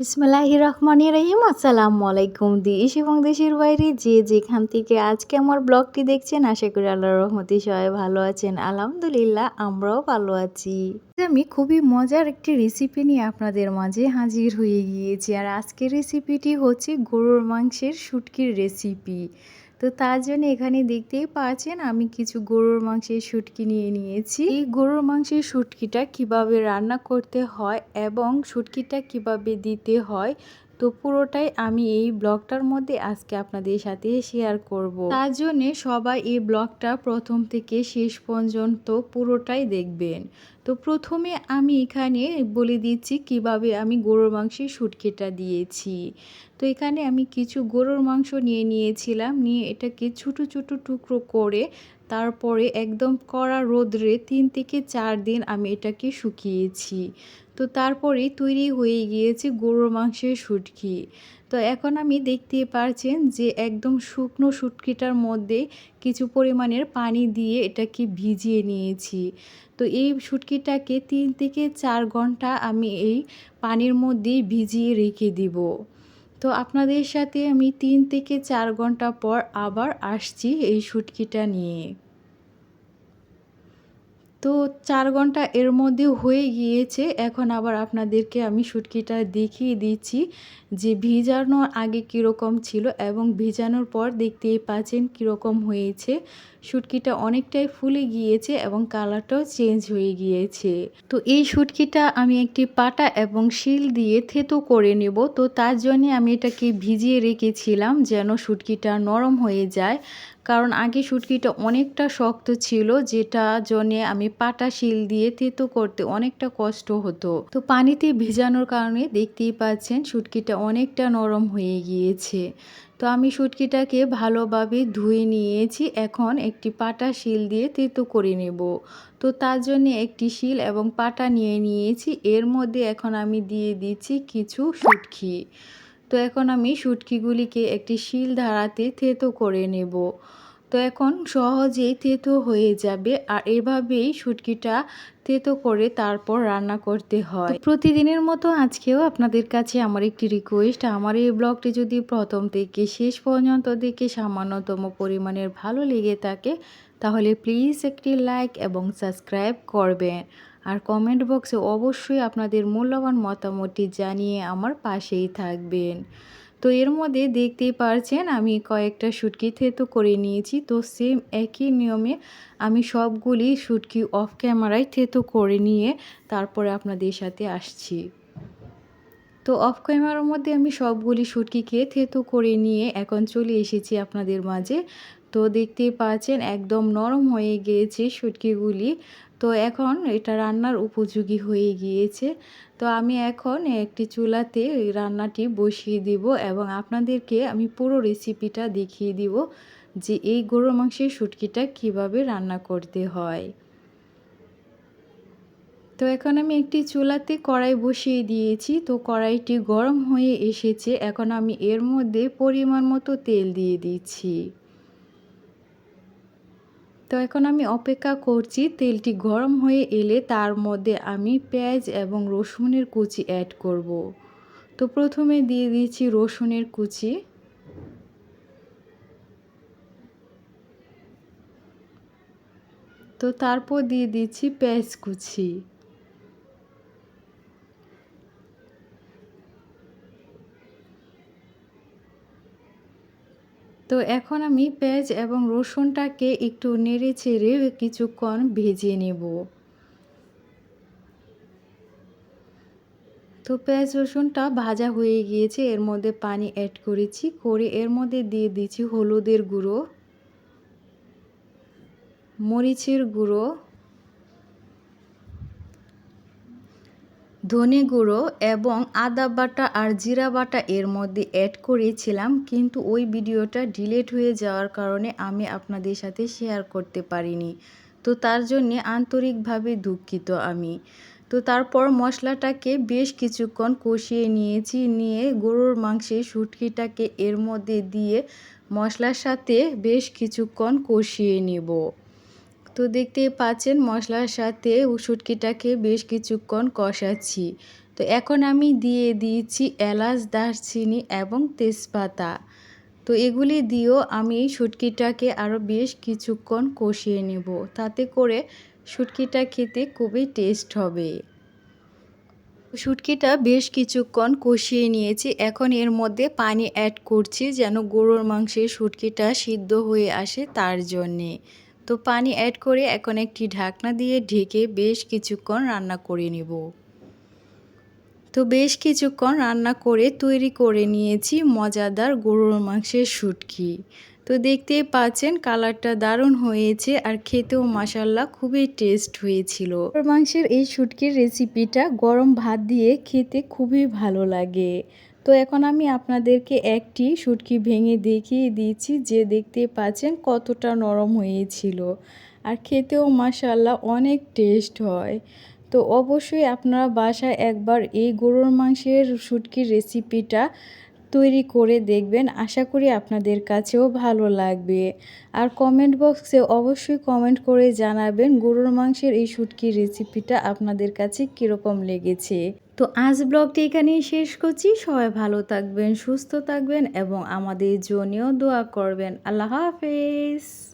বিসমিল্লাহি রহমান রহিম আসসালামু আলাইকুম দেশ এবং দেশের বাইরে যে যেখান থেকে আজকে আমার ব্লগটি দেখছেন, আশা করি আল্লাহ রহমতি সবাই ভালো আছেন। আলহামদুলিল্লাহ, আমরাও ভালো আছি। আমি খুবই মজার একটি রেসিপি নিয়ে আপনাদের মাঝে হাজির হয়ে গিয়েছি। আর আজকের রেসিপিটি হচ্ছে গরুর মাংসের শুটকির রেসিপি তো তার জন্য এখানে দেখতেই পাচ্ছেন আমি কিছু গরুর মাংসের শুটকি নিয়ে নিয়েছি। এই গরুর মাংসের শুটকিটা কীভাবে রান্না করতে হয় এবং শুটকিটা কীভাবে দিতে হয় তো পুরোটাই আমি এই ব্লগটার মধ্যে আজকে আপনাদের সাথে শেয়ার করব। তার জন্যে সবাই এই ব্লগটা প্রথম থেকে শেষ পর্যন্ত পুরোটাই দেখবেন। তো প্রথমে আমি এখানে বলে দিচ্ছি কীভাবে আমি গরুর মাংসের শুটকিটা দিয়েছি। তো এখানে আমি কিছু গরুর মাংস নিয়ে নিয়েছিলাম, নিয়ে এটাকে ছোটো ছোটো টুকরো করে তারপরে একদম কড়া রোদ্রে তিন থেকে চার দিন আমি এটাকে শুকিয়েছি। তো তারপরে তৈরি হয়ে গিয়েছে গরুর মাংসের শুটকি। তো এখন আমি দেখতে পারছেন যে একদম শুকনো শুটকিটার মধ্যে কিছু পরিমাণের পানি দিয়ে এটাকে ভিজিয়ে নিয়েছি। তো এই শুটকিটাকে তিন থেকে চার ঘণ্টা আমি এই পানির মধ্যে ভিজিয়ে রেখে দিব। তো আপনাদের সাথে আমি তিন থেকে চার ঘণ্টা পর আবার আসছি এই শুটকিটা নিয়ে। তো চার ঘণ্টা এর মধ্যে হয়ে গিয়েছে। এখন আবার আপনাদেরকে আমি শুটকিটা দেখিয়ে দিচ্ছি যে ভিজানোর আগে কীরকম ছিল এবং ভিজানোর পর দেখতেই পাচ্ছেন কীরকম হয়েছে। শুটকিটা অনেকটাই ফুলে গিয়েছে এবং কালারটাও চেঞ্জ হয়ে গিয়েছে। তো এই শুটকিটা আমি একটি পাটা এবং শিল দিয়ে থেতো করে নেব। তো তার জন্যে আমি এটাকে ভিজিয়ে রেখেছিলাম যেন শুটকিটা নরম হয়ে যায়। কারণ আগে শুটকিটা অনেকটা শক্ত ছিল, যেটা জন্যে আমি পাটা শিল দিয়ে তেতো করতে অনেকটা কষ্ট হতো। তো পানিতে ভিজানোর কারণে দেখতেই পাচ্ছেন শুটকিটা অনেকটা নরম হয়ে গিয়েছে। তো আমি শুটকিটাকে ভালোভাবে ধুয়ে নিয়েছি, এখন একটি পাটা শিল দিয়ে তেতো করে নেব। তো তার জন্য একটি শিল এবং পাটা নিয়ে নিয়েছি, এর মধ্যে এখন আমি দিয়ে দিচ্ছি কিছু শুটকি। তো এখন আমি শুটকিগুলিকে একটি শিল ধারাতে থেতো করে নেব। তো এখন সহজেই তেতো হয়ে যাবে আর এভাবেই শুটকিটা তেতো করে তারপর রান্না করতে হয়। প্রতিদিনের মতো আজকেও আপনাদের কাছে আমার একটি রিকোয়েস্ট আমার এই ব্লগটি যদি প্রথম থেকে শেষ পর্যন্ত দেখে সামান্যতম পরিমাণের ভালো লেগে থাকে, তাহলে প্লিজ একটি লাইক এবং সাবস্ক্রাইব করবেন। আর কমেন্ট বক্সে অবশ্যই আপনাদের মূল্যবান মতামতটি জানিয়ে আমার পাশেই থাকবেন। তো এর মধ্যে দেখতেই পারছেন, আমি কয়েকটা শুটকি থেতো করে নিয়েছি। তো সেম একই নিয়মে আমি সবগুলি শুটকি অফ ক্যামেরায় থেতো করে নিয়ে তারপরে আপনাদের সাথে আসছি। তো অফ ক্যামেরার মধ্যে আমি সবগুলি শুটকিকে থেতো করে নিয়ে এখন চলে এসেছি আপনাদের মাঝে। তো দেখতেই পাচ্ছেন, একদম নরম হয়ে গিয়েছে শুটকিগুলি। তো এখন এটা রান্নার উপযোগী হয়ে গিয়েছে। তো আমি এখন একটি চুলাতে রান্নাটি বসিয়ে দিব এবং আপনাদেরকে আমি পুরো রেসিপিটা দেখিয়ে দিব যে এই গরুর মাংসের শুটকিটা কীভাবে রান্না করতে হয়। তো এখন আমি একটি চুলাতে কড়াই বসিয়ে দিয়েছি। তো কড়াইটি গরম হয়ে এসেছে। এখন আমি এর মধ্যে পরিমাণ মতো তেল দিয়ে দিচ্ছি। তো এখন আমি অপেক্ষা করছি, তেলটি গরম হয়ে এলে তার মধ্যে আমি পেঁয়াজ এবং রসুনের কুচি অ্যাড করব। তো প্রথমে দিয়ে দিয়েছি রসুনের কুচি তো তারপর দিয়ে দিচ্ছি পেঁয়াজ কুচি তো এখন আমি পেঁয়াজ এবং রসুনটাকে একটু নেড়ে চেড়ে কিছুক্ষণ ভেজে নেব। তো পেঁয়াজ, রসুনটা ভাজা হয়ে গিয়েছে, এর মধ্যে পানি অ্যাড করেছি, করে এর মধ্যে দিয়ে দিচ্ছি হলুদের গুঁড়ো, মরিচের গুঁড়ো ধনে গুঁড়ো এবং আদা বাটা আর জিরা বাটা এর মধ্যে অ্যাড করেছিলাম, কিন্তু ওই ভিডিওটা ডিলেট হয়ে যাওয়ার কারণে আমি আপনাদের সাথে শেয়ার করতে পারিনি। তো তার জন্যে আন্তরিকভাবে দুঃখিত আমি। তো তারপর মশলাটাকে বেশ কিছুক্ষণ কষিয়ে নিয়েছি, নিয়ে গরুর মাংসের শুটকিটাকে এর মধ্যে দিয়ে মশলার সাথে বেশ কিছুক্ষণ কষিয়ে নেব। তো দেখতেই পাচ্ছেন, মশলার সাথে শুটকিটাকে বেশ কিছুক্ষণ কষাচ্ছি। তো এখন আমি দিয়ে দিয়েছি এলাচ, দারচিনি এবং তেজপাতা। তো এগুলি দিয়েও আমি এই শুটকিটাকে আরও বেশ কিছুক্ষণ কষিয়ে নেব। তাতে করে শুটকিটা খেতে খুবই টেস্ট হবে। শুটকিটা বেশ কিছুক্ষণ কষিয়ে নিয়েছি। এখন এর মধ্যে পানি অ্যাড করছি যেন গরুর মাংসের শুটকিটা সিদ্ধ হয়ে আসে তার জন্যে। তো পানি অ্যাড করে এখন একটি ঢাকনা দিয়ে ঢেকে বেশ কিছুক্ষণ রান্না করে নেব। তো বেশ কিছুক্ষণ রান্না করে তৈরি করে নিয়েছি মজাদার গরুর মাংসের শুটকি। তো দেখতেই পাচ্ছেন কালারটা দারুণ হয়েছে আর খেতেও মাসাল্লা খুবই টেস্ট হয়েছিল। মাংসের এই শুটকির রেসিপিটা গরম ভাত দিয়ে খেতে খুবই ভালো লাগে। তো এখন আমি আপনাদেরকে একটি শুটকি ভেঙে দেখিয়ে দিয়েছি, যে দেখতে পাচ্ছেন কতটা নরম হয়েছিল। আর খেতেও মাসাল্লাহ অনেক টেস্ট হয়। তো অবশ্যই আপনারা বাসায় একবার এই গরুর মাংসের শুটকির রেসিপিটা তৈরি করে দেখবেন। আশা করি আপনাদের কাছেও ভালো লাগবে। আর কমেন্ট বক্সে অবশ্যই কমেন্ট করে জানাবেন গরুর মাংসের এই শুটকির রেসিপিটা আপনাদের কাছে কীরকম লেগেছে। তো আজ ব্লগটি এখানেই শেষ করছি। সবাই ভালো থাকবেন, সুস্থ থাকবেন এবং আমাদের জন্যও দোয়া করবেন। আল্লাহ হাফেজ।